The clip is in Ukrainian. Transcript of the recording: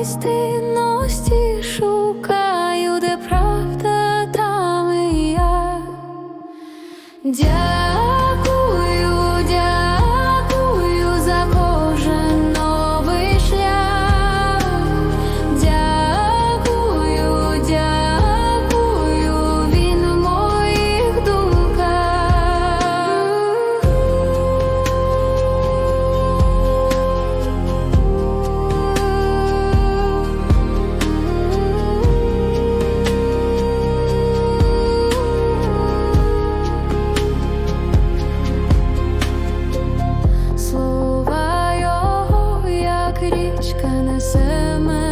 істинності шукаю, де правда там і я. Дя aşkını sığmaz.